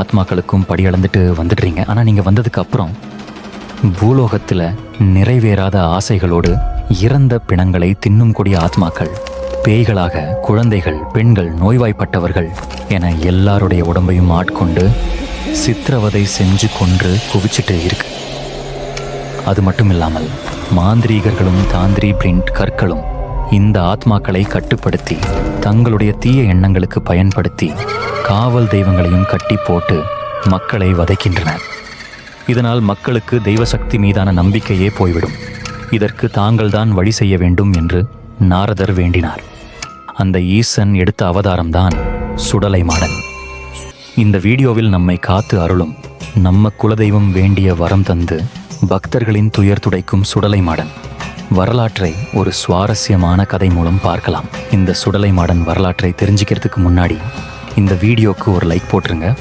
ஆத்மாக்களுக்கும் படி அளந்துட்டு வந்துடுறீங்க. ஆனால் நீங்கள் வந்ததுக்கு அப்புறம் பூலோகத்தில் நிறைவேறாத ஆசைகளோடு இறந்த பிணங்களை தின்னும் கூடிய ஆத்மாக்கள் பேய்களாக குழந்தைகள் பெண்கள் நோய்வாய்ப்பட்டவர்கள் என எல்லாருடைய உடம்பையும் ஆட்கொண்டு சித்திரவதை செஞ்சு கொன்று குவிச்சிட்டு இருக்கு. அது மட்டும் இல்லாமல் மாந்திரீகர்களும் தாந்திரி பிரிண்ட் கற்களும் இந்த ஆத்மாக்களை கட்டுப்படுத்தி தங்களுடைய தீய எண்ணங்களுக்கு பயன்படுத்தி காவல் தெய்வங்களையும் கட்டி போட்டு மக்களை வதைக்கின்றனர் இதனால் மக்களுக்கு தெய்வ சக்தி மீதான நம்பிக்கையே போய்விடும். இதற்கு தாங்கள்தான் வழி செய்ய வேண்டும் என்று நாரதர் வேண்டினார். அந்த ஈசன் எடுத்த அவதாரம்தான் சுடலை மாடன். இந்த வீடியோவில் நம்மை காத்து அருளும் நம்ம குலதெய்வம் வேண்டிய வரம் தந்து பக்தர்களின் துயர் துடைக்கும் சுடலை மாடன். வரலாற்றை ஒரு சுவாரஸ்யமான கதை மூலம் பார்க்கலாம். இந்த சுடலை மாடன் வரலாற்றை தெரிஞ்சுக்கிறதுக்கு முன்னாடி இந்த வீடியோக்கு ஒரு லைக் போட்டுருங்க.